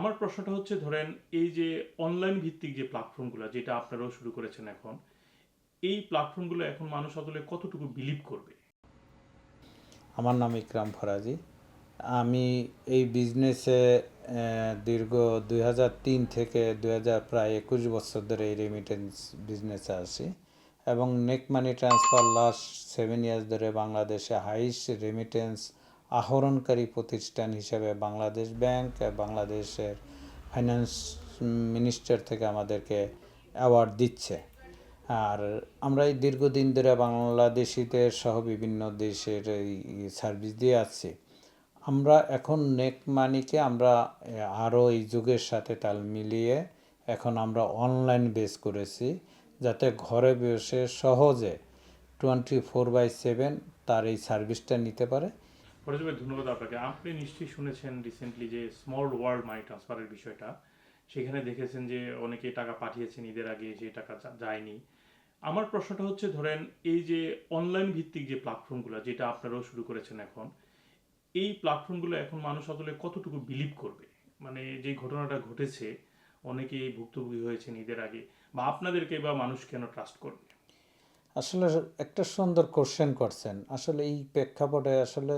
আমার প্রশ্নটা হচ্ছে, ধরেন এই যে অনলাইন ভিত্তিক যে প্ল্যাটফর্মগুলো যেটা আপনারাও শুরু করেছেন এখন, এই প্ল্যাটফর্মগুলো এখন মানুষ আসলে কতটুকু বিলিভ করবে? আমার নাম ইকরাম ফরাজি। আমি এই বিজনেসে দীর্ঘ দুই তিন থেকে দুই হাজার প্রায় একুশ বছর ধরে এই রেমিটেন্স বিজনেসে আছি এবং NEC money transfer last seven years ধরে বাংলাদেশে হাইস্ট রেমিটেন্স আহরণকারী প্রতিষ্ঠান হিসেবে বাংলাদেশ ব্যাংক বাংলাদেশের ফাইন্যান্স মিনিস্টার থেকে আমাদেরকে অ্যাওয়ার্ড দিচ্ছে। আর আমরা এই দীর্ঘদিন ধরে বাংলাদেশিদের সহ বিভিন্ন দেশের এই সার্ভিস দিয়ে আসছি। আমরা এখন নেক মানিকে আমরা আরও এই যুগের সাথে তাল মিলিয়ে এখন আমরা অনলাইন বেস করেছি, যাতে ঘরে বসে সহজে টোয়েন্টি ফোর বাই সেভেন তার এই সার্ভিসটা নিতে পারে। ফরাজ ধন্যবাদ আপনাকে। আপনি নিশ্চয়ই শুনেছেন রিসেন্টলি যে স্মল ওয়ার্ল্ড মানি ট্রান্সফারের বিষয়টা। সেখানে দেখেছেন যে অনেকে টাকা পাঠিয়েছেন ঈদের আগে সেই টাকা যায়নি। আমার প্রশ্নটা হচ্ছে, ধরেন এই যে অনলাইন ভিত্তিক যে প্ল্যাটফর্মগুলো যেটা আপনারাও শুরু করেছেন এখন, এই প্ল্যাটফর্মগুলো এখন মানুষ আসলে কতটুকু বিলিভ করবে? মানে যে ঘটনাটা ঘটেছে, অনেকেই ভুক্তভোগী হয়েছেন ঈদের আগে, বা আপনাদেরকে বা মানুষ কেন ট্রাস্ট করবে? আসলে একটা সুন্দর কোশ্চেন করছেন। আসলে এই প্রেক্ষাপটে আসলে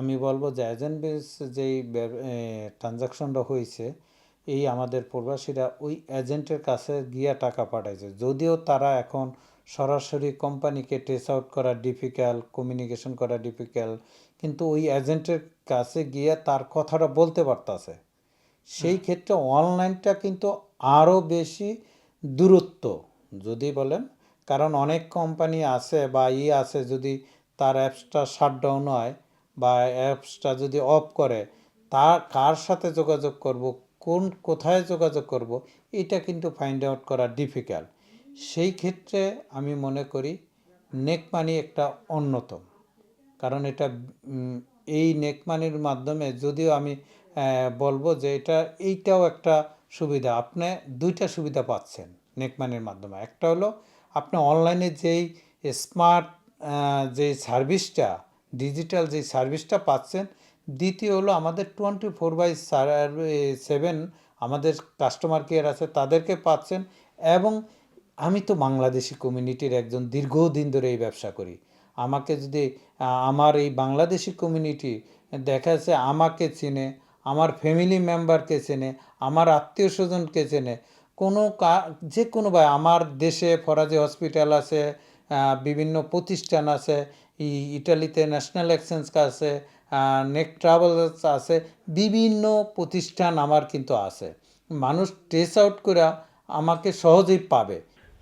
আমি বলব যে এজেন্ট বেস যেই ট্রানজাকশনটা হয়েছে, এই আমাদের প্রবাসীরা ওই এজেন্টের কাছে গিয়ে টাকা পাঠাইছে। যদিও তারা এখন সরাসরি কোম্পানিকে ট্রেস আউট করা ডিফিকাল্ট কমিউনিকেশন করা ডিফিকাল্ট কিন্তু ওই এজেন্টের কাছে গিয়ে তার কথাটা বলতে পারতাছে। সেই ক্ষেত্রে অনলাইনটা কিন্তু আরও বেশি দূরত্ব, যদি বলেন কারণ অনেক কোম্পানি আছে বা ই আছে যদি তার অ্যাপসটা শাটডাউন হয় বা অ্যাপসটা যদি অফ করে, তা, কার সাথে যোগাযোগ করব, কোন কোথায় যোগাযোগ করব, এটা কিন্তু ফাইন্ড আউট করা ডিফিকাল্ট সেই ক্ষেত্রে আমি মনে করি নেক মানি একটা অন্যতম। কারণ এটা এই নেক মানির মাধ্যমে যদিও আমি বলব যে এটা, এইটাও একটা সুবিধা। আপনি দুইটা সুবিধা পাচ্ছেন নেক মানির মাধ্যমে। একটা হলো আপনি অনলাইনে যেই স্মার্ট যে সার্ভিসটা ডিজিটাল যে সার্ভিসটা পাচ্ছেন, দ্বিতীয় হলো আমাদের টোয়েন্টি ফোর বাই সেভেন আমাদের কাস্টমার কেয়ার আছে, তাদেরকে পাচ্ছেন এবং আমি তো বাংলাদেশি কমিউনিটির একজন, দীর্ঘদিন ধরে এই ব্যবসা করি। আমাকে যদি আমার এই বাংলাদেশি কমিউনিটি দেখা যাচ্ছে আমাকে চেনে, আমার ফ্যামিলি মেম্বারকে চেনে, আমার আত্মীয় স্বজনকে চেনে কোনো যে কোনো বা, আমার দেশে ফরাজি হসপিটাল আছে বিভিন্ন প্রতিষ্ঠান আছে ইটালিতে ন্যাশনাল এক্সচেঞ্জ আছে নেক ট্রাভেলস আছে, বিভিন্ন প্রতিষ্ঠান আমার কিন্তু আছে। মানুষ ট্রেস আউট করে আমাকে সহজেই পাবে।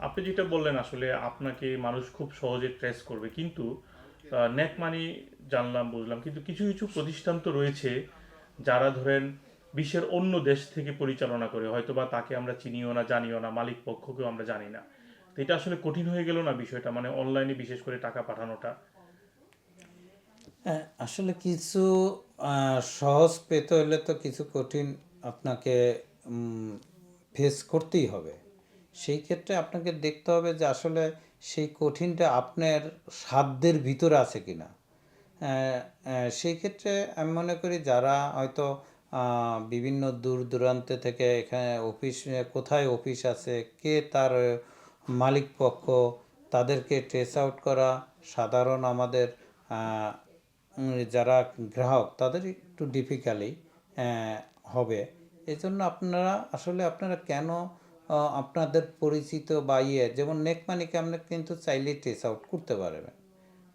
আপনি যেটা বললেন আসলে আপনাকে মানুষ খুব সহজে ট্রেস করবে, কিন্তু নেক মানি জানলাম, বুঝলাম, কিন্তু কিছু কিছু প্রতিষ্ঠান তো রয়েছে যারা ধরেন বিশ্বের অন্য দেশ থেকে পরিচালনা করে হয়তো বা তাকে আমরা চিনিও না জানিও না মালিক পক্ষকেও আমরা জানি না। তো এটা আসলে কঠিন হয়ে গেল না বিষয়টা? মানে অনলাইনে বিশেষ করে টাকা পাঠানোটা? হ্যাঁ, আসলে কিছু সহজ পেতে হলে তো কিছু কঠিন আপনাকে ফেস করতেই হবে। সেই ক্ষেত্রে আপনাকে দেখতে হবে যে আসলে সেই কঠিনটা আপনার সাধ্যের ভিতরে আছে কিনা। আহ, আহ, সেই ক্ষেত্রে আমি মনে করি যারা হয়তো বিভিন্ন দূর দূরান্তে থেকে এখানে অফিস কোথায় অফিস আছে, কে তার মালিক পক্ষ, তাদেরকে ট্রেস আউট করা সাধারণ আমাদের যারা গ্রাহক, তাদের একটু ডিফিকাল্টই হবে। এই জন্য আপনারা, আসলে আপনারা কেন আপনাদের পরিচিত বা ইয়ে যেমন নেক মানিকে আপনি কিন্তু চাইলেই ট্রেস আউট করতে পারবেন।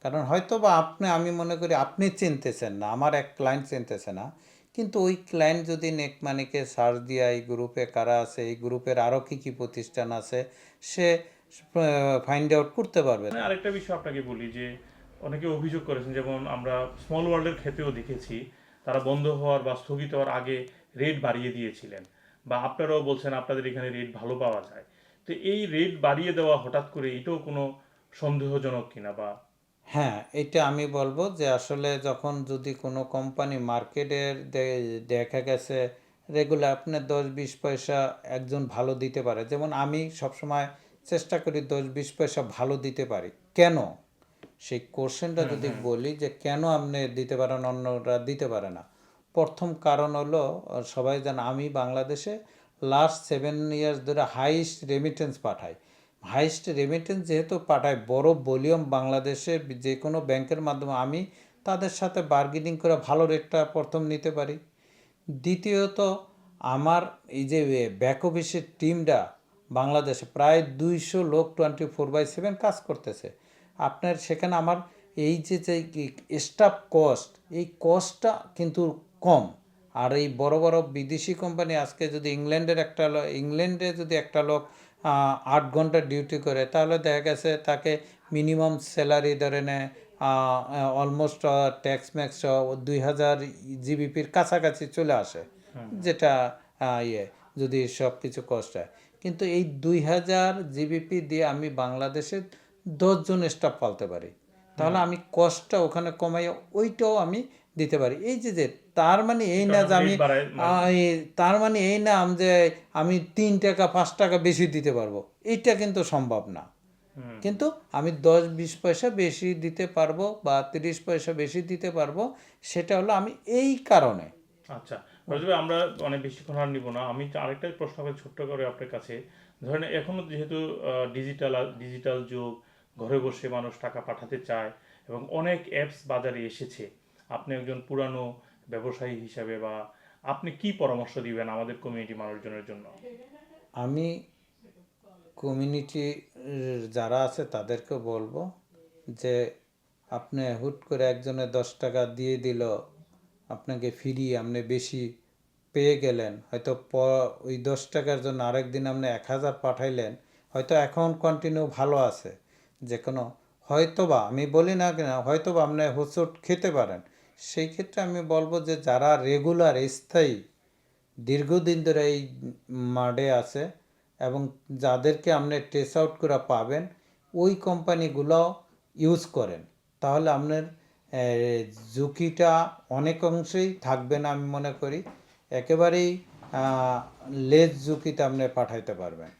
কারণ হয়তো বা আপনি, আমি মনে করি আপনি চিনতেছেন না, আমার এক ক্লায়েন্ট চিনতেছে না কিন্তু ওই ক্লায়েন্ট যদি নেক মানিকে সার্চ দিয়ে এই গ্রুপে কারা আছে, এই গ্রুপের আরও কী কী প্রতিষ্ঠান আছে, সে ফাইন্ড আউট করতে পারবে। মানে আরেকটা বিষয় আপনাকে বলি যে, অনেকে অভিযোগ করেছেন, যেমন আমরা স্মল ওয়ার্ল্ডের ক্ষেত্রেও দেখেছি, তারা বন্ধ হওয়ার বা স্থগিত হওয়ার আগে রেট বাড়িয়ে দিয়েছিলেন। বা আপনারাও বলছেন আপনাদের এখানে রেট ভালো পাওয়া যায়। তো এই রেট বাড়িয়ে দেওয়া হঠাৎ করে এটাও কোনো সন্দেহজনক কিনা বা হ্যাঁ এটা আমি বলব যে আসলে যখন যদি কোনো কোম্পানি মার্কেটের দেখা গেছে রেগুলার আপনার দশ বিশ পয়সা একজন ভালো দিতে পারে। যেমন আমি সবসময় চেষ্টা করি দশ বিশ পয়সা ভালো দিতে পারি। কেন? সেই কোশ্চেনটা যদি বলি যে কেন আপনি দিতে পারেন অন্যরা দিতে পারে না? প্রথম কারণ হলো সবাই জানে আমি বাংলাদেশে লাস্ট সেভেন ইয়ার্স ধরে হাইস্ট রেমিটেন্স পাঠাই। হাইস্ট রেমিটেন্স যেহেতু পাঠায়, বড় ভলিউম বাংলাদেশে যে কোনো ব্যাংকের মাধ্যমে, আমি তাদের সাথে বার্গেনিং করে ভালো রেটটা প্রথম নিতে পারি। দ্বিতীয়ত, আমার এই যে ব্যাক অফিসের টিমটা বাংলাদেশে প্রায় দুইশো লোক টোয়েন্টি ফোর বাই সেভেন কাজ করতেছে। আপনার সেখানে আমার এই যে যে স্টাফ কস্ট এই কস্টটা কিন্তু কম। আর এই বড় বড় বিদেশি কোম্পানি আজকে যদি ইংল্যান্ডের একটা ইংল্যান্ডে যদি একটা লোক আট ঘণ্টা ডিউটি করে। তাহলে দেখা গেছে তাকে মিনিমাম স্যালারি ধরে নেয় অলমোস্ট ট্যাক্স ম্যাক্স দুই হাজার জিবিপির কাছাকাছি চলে আসে যেটা ইয়ে যদি সব কিছু কষ্ট হয়। কিন্তু এই দুই হাজার জিবিপি দিয়ে আমি বাংলাদেশে দশজন স্টাফ পালতে পারি। তাহলে আমি কষ্টটা ওখানে কমাই ওইটাও আমি দিতে পারি। এই যে যে তার মানে এই না যে আমি এই- তার মানে এই না আম যে আমি তিন টাকা পাঁচ টাকা বেশি দিতে পারব। এইটা কিন্তু সম্ভব না। কিন্তু আমি দশ বিশ পয়সা বেশি দিতে পারব বা তিরিশ পয়সা বেশি দিতে পারব সেটা হলো আমি এই কারণে। আচ্ছা। আমরা অনেক বেশিক্ষণ আর নিব না। আমি আরেকটা প্রশ্ন করে ছোট্ট করে আপনার কাছে। ধরেন এখনও যেহেতু ডিজিটাল ডিজিটাল যুগ ঘরে বসে মানুষ টাকা পাঠাতে চায় এবং অনেক অ্যাপস বাজারে এসেছে আপনি একজন পুরানো ব্যবসায়ী হিসাবে বা আপনি কি পরামর্শ দিবেন আমাদের কমিউনিটি মানুষজনের জন্য? আমি কমিউনিটি যারা আছে তাদেরকে বলব যে আপনি হুট করে একজনে দশ টাকা দিয়ে দিল, আপনাকে ফিরিয়ে আপনি বেশি পেয়ে গেলেন। হয়তো ওই দশ টাকার জন্য আরেক দিন আপনি এক হাজার পাঠাইলেন, হয়তো এখন কন্টিনিউ ভালো আছে। যে কোনো হয়তোবা, আমি বলি না কেন, হয়তোবা আপনি হোঁচট খেতে পারেন। সেই ক্ষেত্রে আমি বলব যে যারা রেগুলার স্থায়ী, দীর্ঘদিন ধরে এই মাঠে আছে এবং যাদেরকে আপনি টেস আউট করে পাবেন, ওই কোম্পানিগুলো ইউজ করেন। তাহলে আপনার ঝুঁকিটা অনেক অংশেই থাকবে না আমি মনে করি। একেবারেই লেস ঝুঁকিতে আপনি পাঠাইতে পারবেন।